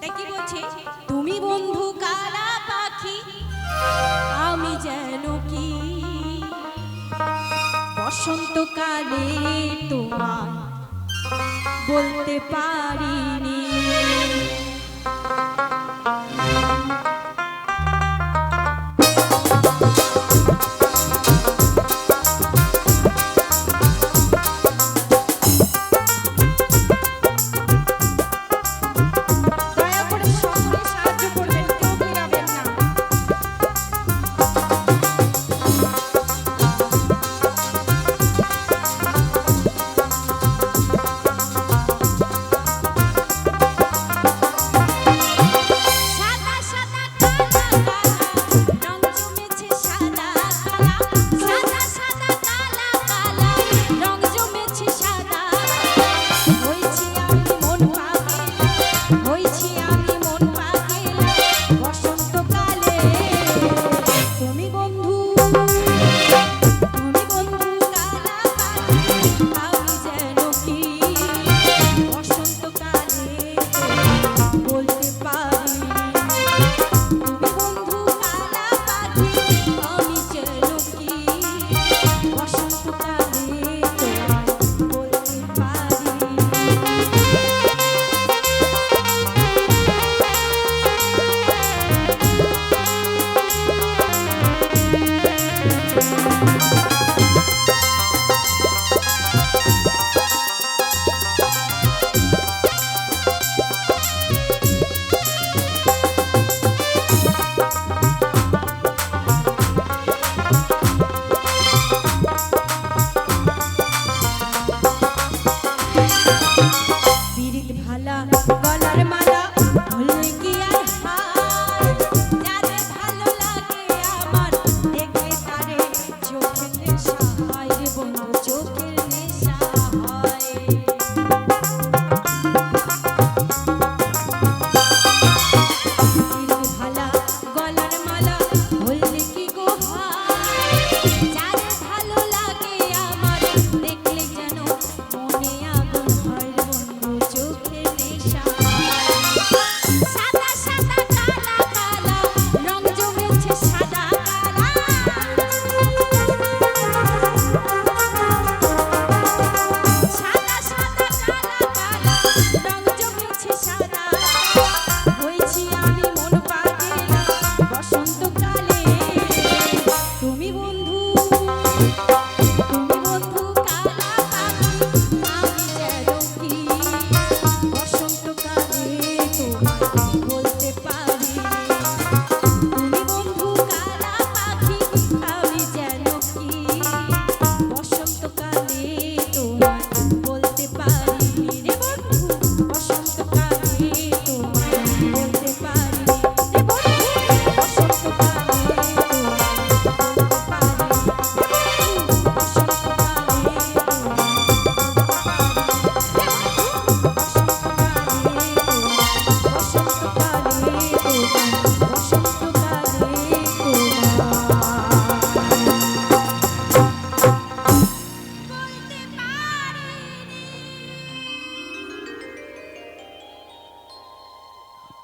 তাই কি বলছে? তুমি বন্ধু কালা পাখি? আমি যেন কি? বসন্তকালে তোমার বলতে পারিনি। Yes. Thank you.